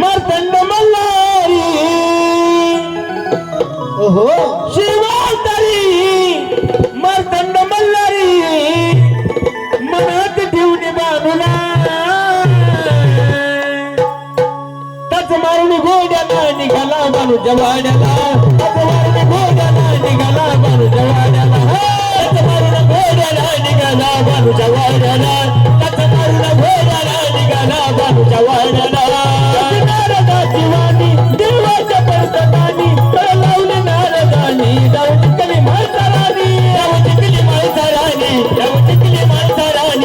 मर्दंड मल्हारी। हो शिवातारी मर्दंड मल्हारी। मनात ठेवून बांधला तच मारून घोड्याला निघाला मारू जवाड्याला. तच मारून घोड्याला निघाला मारू जवाड्याला. तच मारून घोड्याला निघाला मारू जवाड्याला. तच मारून घोड्याला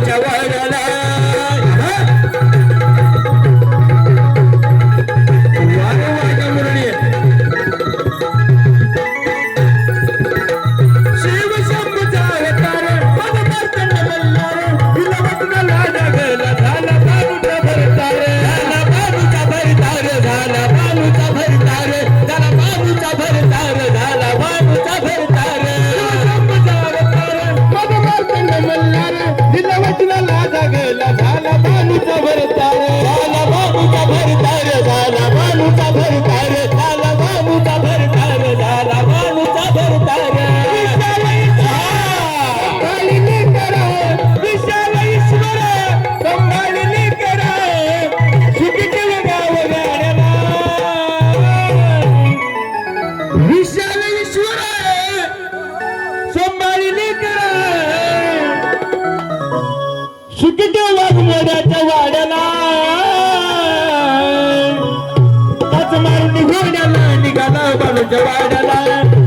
Coba. बालूचा भरतार झाला बालूचा भरतार झाला बालूचा भरतार. सुखदेव वाघमोड्याच्या वाड्याला. पाच मारून निघाला निघाला बालूच्या वाड्याला.